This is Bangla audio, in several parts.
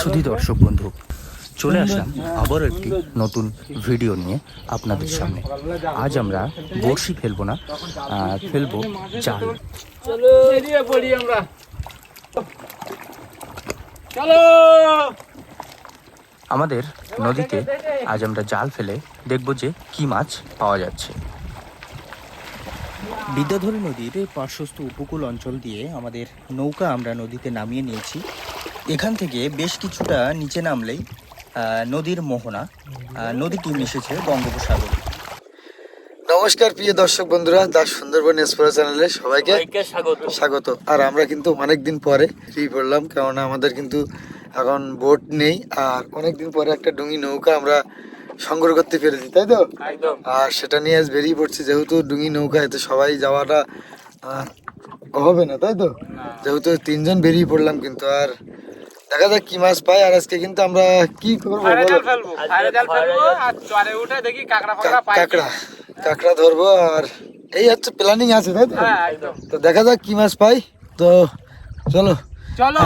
সুধী দর্শক বন্ধু চলে আসলাম আবার একটি নতুন ভিডিও নিয়ে আপনাদের সামনে। আজ আমরা বড়শি ফেলব না ফেলব জাল। আমাদের নদীতে আজ আমরা জাল ফেলে দেখব যে কি মাছ পাওয়া যাচ্ছে। বিদ্যাধরী নদীর পার্শ্বস্থ উপকূল অঞ্চল দিয়ে আমাদের নৌকা আমরা নদীতে নামিয়ে নিয়েছি। এখান থেকে বেশ কিছুটা নিচে নামলেই আহ, নদীর মোহনা নদীটি মিশেছে বঙ্গোপসাগরে। নমস্কার প্রিয় দর্শক বন্ধুরা দাস সুন্দরবন এক্সপ্রেস চ্যানেলে সবাইকে স্বাগত। স্বাগত। আর আমরা কিন্তু অনেকদিন পরে ফ্রি পড়লাম কেননা আমাদের কিন্তু এখন বোট নেই আর অনেকদিন পরে একটা ডুঙি নৌকা আমরা সংগ্রহ করতে পেরেছি তাই তো? আর সেটা নিয়ে আজ বেরিয়ে পড়ছি যেহেতু ডুঙি নৌকা এতে সবাই যাওয়াটা হবে না তাই তো? যেহেতু তিনজন বেরিয়ে পড়লাম কিন্তু আর দেখা যাক কি মাছ পাই আর আজকে কিন্তু আমরা কি করব সাড়ে বলো? জাল ফেলব সাড়ে জাল ফেলব আর চরে উঠে দেখি কাঁকড়া ফাকড়া কা- পাই কাঁকড়া কাঁকড়া ধরবো আর এই হচ্ছে প্ল্যানিং আছে তাই তো? হ্যাঁ তো দেখা যাক কি মাছ পাই তো চলো। চলো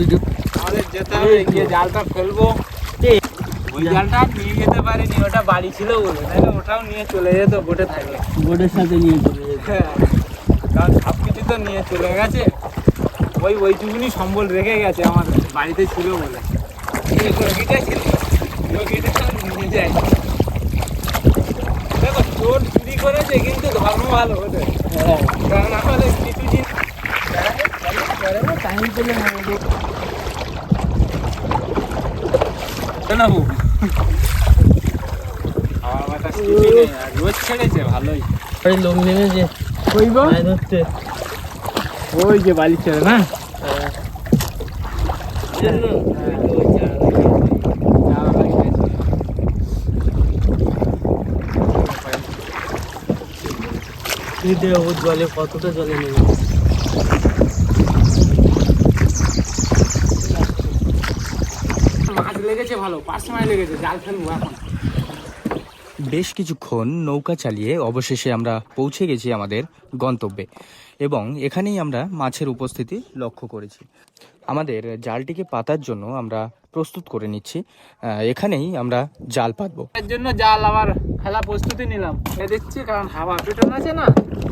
ভিডিও। আমাদের যেতে হবে গিয়ে জালটা ফেলব। ওই জালটা নিয়ে যেতে পারিনি। ওটা বাড়ি ছিল বলে নাহলে ওটাও নিয়ে চলে যেত বোটে থাকলে। বোর্ডের সাথে নিয়ে চলে যেত। হ্যাঁ কারণ সব কিছু তো নিয়ে চলে গেছে। ওই ওইটুকুনি সম্বল রেখে গেছে আমার বাড়িতে ছিল বলে। এই ছিল। লগিটা নিয়ে যায় দেখো চোর চুরি করেছে কিন্তু ধর্ম ভালো ওদের হ্যাঁ। কারণ আমাদের কিছু জিনিস টাইম পেলে রোদ ছেড়েছে ভালোই। ওই লোক নেমেছে ওই ধরতে। ওই যে বালি ছেড়ে না? জলে কতটা জলে নেমে মাছ লেগেছে ভালো লেগেছে জাল ফেলব এখন। বেশ কিছুক্ষণ নৌকা চালিয়ে অবশেষে আমরা পৌঁছে গেছি আমাদের গন্তব্যে এবং এখানেই আমরা মাছের উপস্থিতি লক্ষ্য করেছি। আমাদের জালটিকে পাতার জন্য আমরা প্রস্তুত করে নিচ্ছি। এখানেই আমরা জাল পাতবো। এর জন্য জাল আবার ফেলা প্রস্তুতি নিলাম। এ দিচ্ছি কারণ হাওয়া পেটন আছে না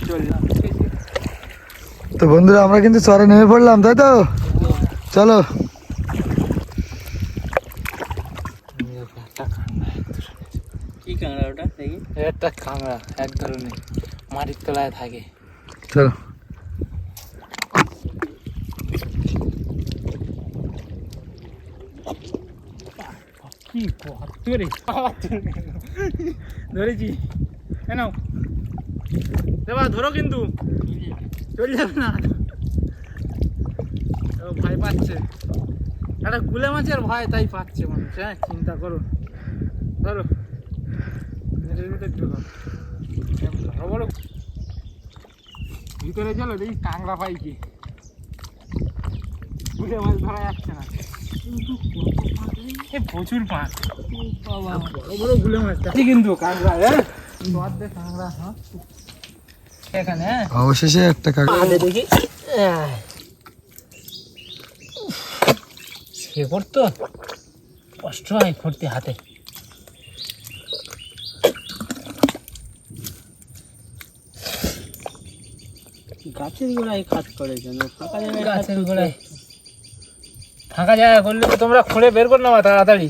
চললাম তো বন্ধুরা আমরা কিন্তু চরে নেমে পড়লাম তাই তো? চলো কি কাঁকড়া ওটা দেখি একটা কাঁকড়া এক ধরনের মাটির তলায় থাকে। চলো। কি কত রে আবার ধরেছি কেন দেবা ধরো কিন্তু। চলে যাবে না। ও ভয় পাচ্ছে। একটা গুলে মাছের ভয় তাই পাচ্ছে মানুষ হ্যাঁ? চিন্তা করো ধরো। ভিতরে চলো দেখি কাঁকড়া পাই কি গুলে মাছ ধরা যাচ্ছে না প্রচুর মাছ বড় বড় গুলে কিন্তু কাঁকড়া হ্যাঁ কাঁকড়া এখানে অবশেষে একটা কাঁকড়া। দেখি। সে করতো। কষ্ট হয় করতে হাতে। গাছের গোড়ায় কাজ করে কেন ফাঁকা জায়গায় গাছের গোড়ায়। ফাঁকা জায়গা করলে তো তোমরা খুঁড়ে বের করে নেওয়া তাড়াতাড়ি।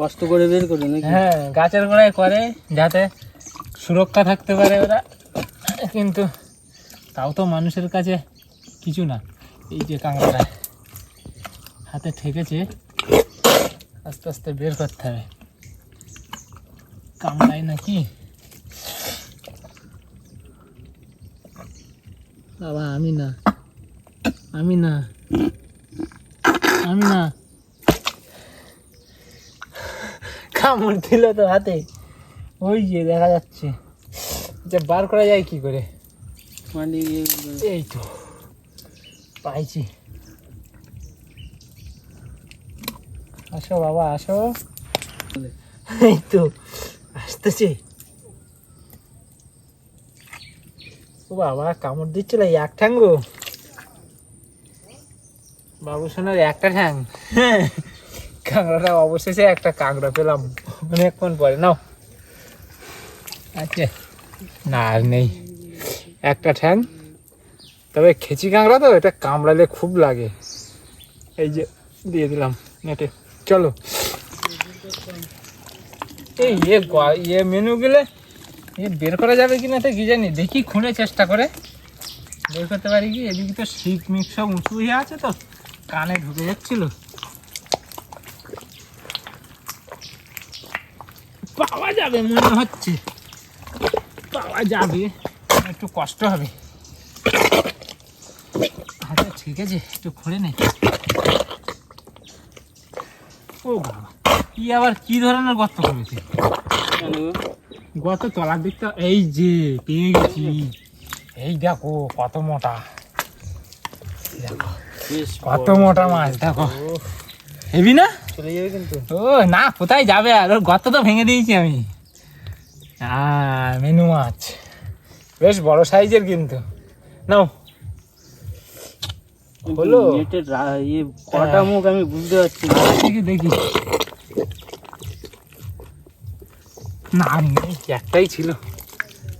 কষ্ট করে বের করে নাকি? হ্যাঁ গাছের গোড়ায় করে যাতে সুরক্ষা থাকতে পারে ওরা। কিন্তু তাও তো মানুষের কাছে কিছু না। এই যে কাঁকড়াটা হাতে ঠেকেছে আস্তে আস্তে বের করতে হবে। কামড়ায় নাকি? বাবা আমি না আমি না আমি না কামড় দিল তো হাতে। ওই যে দেখা যাচ্ছে। যে বার করা যায় কি করে? মানে এই তো। পাইছি। আসো বাবা, আসো। এই তো। আসতেছে। ও বাবা, কামড় দিচ্ছিল এক ঠ্যাঙ্গো। বাবু সোনার একটা ঠ্যাং। কাঁকড়াটা অবশেষে একটা কাঁকড়া পেলাম। অনেকক্ষণ পরে, নাও। আচ্ছা না, আর নেই। একটা ঠ্যাং। তবে খেচি কাঁকড়া তো, এটা কামড়ালে খুব লাগে। এই যে, দিয়ে দিলাম নেটে। চলো। এই ইয়ে ইয়ে মেনু গেলে বের করা যাবে কি না তো কি জানি? দেখি খুঁড়ে চেষ্টা করে। বের করতে পারি কি? এদিকে তো শীত মিক সব উঁচু হয়ে আছে তো, কানে ঢুকে যাচ্ছিল। পাওয়া যাবে মনে হচ্ছে। পাওয়া যাবে। একটু কষ্ট হবে। আচ্ছা ঠিক আছে, একটু খুঁড়ে নে। ও বাবা কি আবার কি ধরনের গর্ত করেছে? কেন? গত তলার দিকটা এই যে পেয়ে গেছি। এই দেখো কত মোটা। দেখো বেশ কত মোটা মাছ দেখো। হেবি না? চলে যাবে কিন্তু। ও না কোথায় যাবে আর? ওর গর্ত তো ভেঙে দিয়েছি আমি। মেনু মাছ। বেশ বড় সাইজের কিন্তু। নাও। হলো? ইয়ে কটা মুখ আমি বুঝতে পারছি দেখি দেখি। না একটাই ছিল।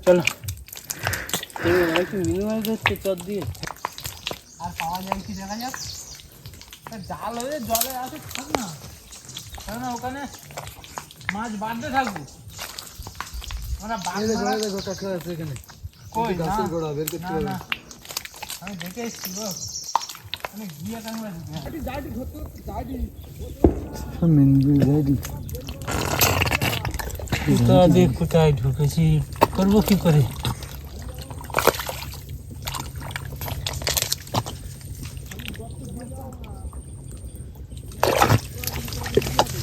চলো। একটু মিনিমাম দিয়ে আর পাওয়া যায় কি দেখা যাক জাল হয়ে জলে আছে থাক না কেন ওখানে মাছ বাঁধতে থাকব আমরা বাঁধ মারা- কই না না, না। আমি দেখে এসছি গো আমি গিয়ে কোথায় কোথায় ঢুকেছি? করব কি করে?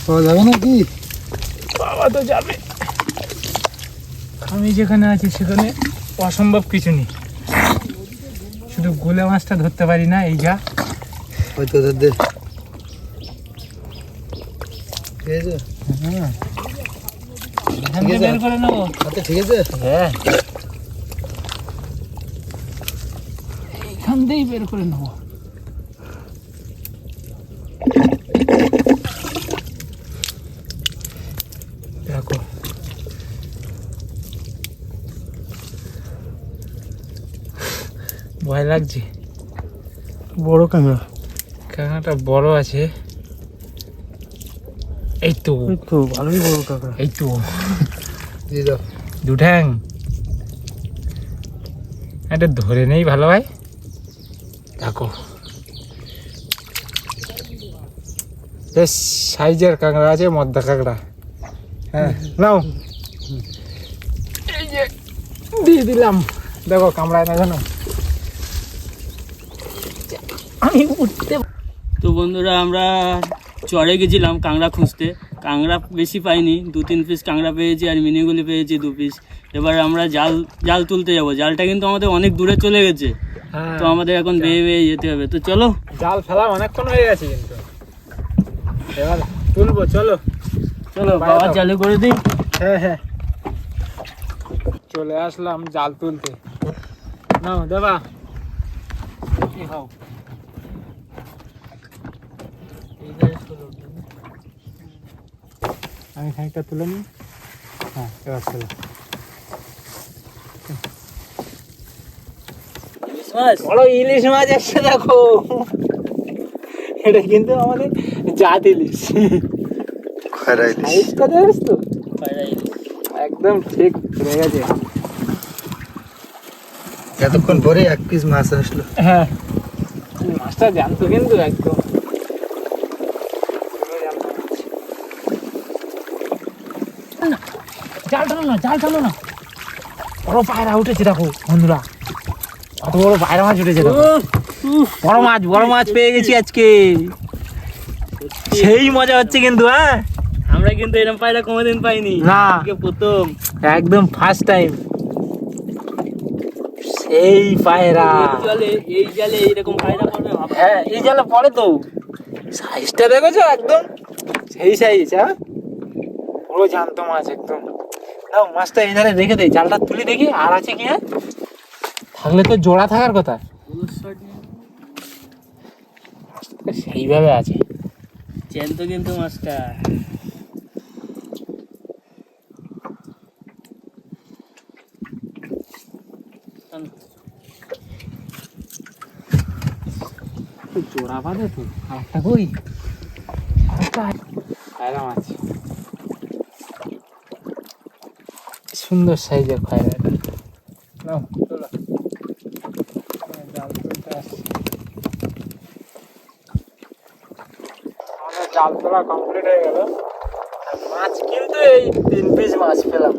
পাওয়া যাবে নাকি? বাবা তো যাবে। আমি যেখানে আছি সেখানে অসম্ভব কিছু নেই। শুধু গোলে মাছটা ধরতে পারি না এই যা। হয়তো ওদের দে ঠিক আছে? বের করে নেব। আচ্ছা ঠিক আছে। হ্যাঁ। এইখান বের করে নেব। ভয় লাগছে? বড় কাঁকড়া কাঁকড়াটা বড় আছে। এই তো। ওই তো ভালোই বড় কাঁকড়া এই তো। দিয়ে দাও দুঠ্যাং এটা ধরে নেই ভালো ভাই। দেখো বেশ সাইজের কাঁকড়া আছে মদ্দা কাঁকড়া। হ্যাঁ নাও। এই যে দিয়ে দিলাম। দেখো কামড়ায় না জানো? আমি উঠতে তো বন্ধুরা আমরা চড়ে গেছিলাম কাঁকড়া খুঁজতে। কাঁকড়া বেশি পাইনি দু তিন পিস কাঁকড়া পেয়েছি আর মিনিগুলি পেয়েছি দু পিস এবার আমরা জাল জাল তুলতে যাব। জালটা কিন্তু আমাদের অনেক দূরে চলে গেছে। হ্যাঁ। তো আমাদের এখন বেয়ে বেয়ে যেতে হবে। তো চলো। জাল ফেলা অনেকক্ষণ হয়ে গেছে কিন্তু। এবার তুলবো চলো। চলো বাবা। চালু করে দিই। হ্যাঁ হ্যাঁ। চলে আসলাম জাল তুলতে। নাও দেবা। কি হও? আমি খানিকটা তুলে নিই। হ্যাঁ এবার চলো বড় ইলিশ মাছ এসে দেখো। এটা কিন্তু আমাদের জাত ইলিশ। খয়রাই দিস সাইজটা দেখছ তো? একদম ঠিক হয়ে গেছে। এতক্ষণ পরে এক পিস মাছ আসলো। হ্যাঁ। মাছটা জানতো কিন্তু একদম। জাল টানো না জাল টানো না। বড় পায়রা উঠেছে দেখো বন্ধুরা। কত বড় পায়রা মাছ উঠেছে দেখো। বড় মাছ বড় মাছ পেয়ে গেছি আজকে। সেই মজা হচ্ছে কিন্তু হ্যাঁ? আমরা কিন্তু এরকম পায়রা কোনোদিন পাইনি। না। প্রথম। একদম ফার্স্ট টাইম সেই পায়রা। জলে এই জালে এইরকম পায়রা পড়বে হ্যাঁ এই জালে পড়ে তো। সাইজটা দেখেছ একদম? সেই সাইজ হ্যাঁ? পুরো জ্যান্ত মাছ একদম। নাও মাছটা এই ধারে রেখে দেই জালটা তুলে দেখি আর আছে কি হ্যাঁ? থাকলে তো জোড়া থাকার কথা। সেইভাবে আছে। চেন তো কিন্তু মাছটা। জোড়া বাঁধে তো আরেকটা কই? আরেকটা খয়রা মাছ। সুন্দর সাইজের খয়রা এটা নাও জাল তুলতে আসছি আমাদের জাল তোলা কমপ্লিট হয়ে গেল। আর মাছ কিন্তু এই তিন পিস মাছ পেলাম।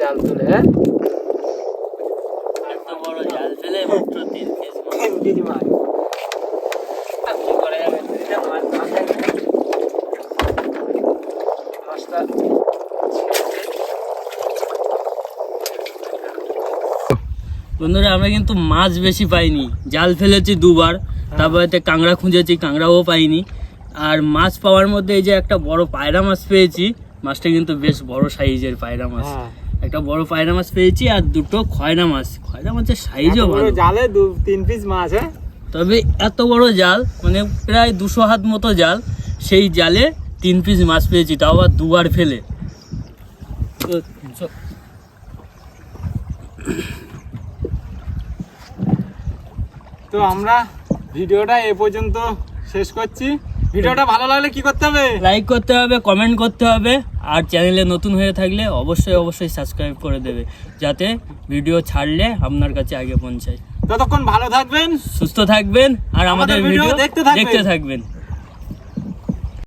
জাল তুলে হ্যাঁ? বড় জাল ফেলে মাত্র তিন পিস তিন পিস মাছ আর কি করা যাবে দুইটা মাছ না থাকলে মাছটা বন্ধুরা আমরা কিন্তু মাছ বেশি পাইনি। জাল ফেলেছি দুবার তারপরে কাঁকড়া খুঁজেছি কাঁকড়াও পাইনি। আর মাছ পাওয়ার মধ্যে এই যে একটা বড় পায়রা মাছ পেয়েছি মাছটা কিন্তু বেশ বড় সাইজের পায়রা মাছ। হ্যাঁ। একটা বড় পায়রা মাছ পেয়েছি আর দুটো খয়রা মাছ। খয়রা মাছের সাইজও ভালো। জালে দু তিন পিস মাছ হ্যাঁ? তবে এত বড় জাল মানে প্রায় দুশো হাত মতো জাল সেই জালে তিন পিস মাছ পেয়েছি তাও আবার দুবার ফেলে। তো তো আমরা ভিডিওটা এ পর্যন্ত শেষ করছি। ভিডিওটা ভালো লাগলে কি করতে হবে? লাইক করতে হবে কমেন্ট করতে হবে আর চ্যানেলে নতুন হয়ে থাকলে অবশ্যই অবশ্যই সাবস্ক্রাইব করে দেবে যাতে ভিডিও ছাড়লে আপনার কাছে আগে পৌঁছায়। ততক্ষণ ভালো থাকবেন। সুস্থ থাকবেন আর আমাদের ভিডিও। দেখতে থাকবেন।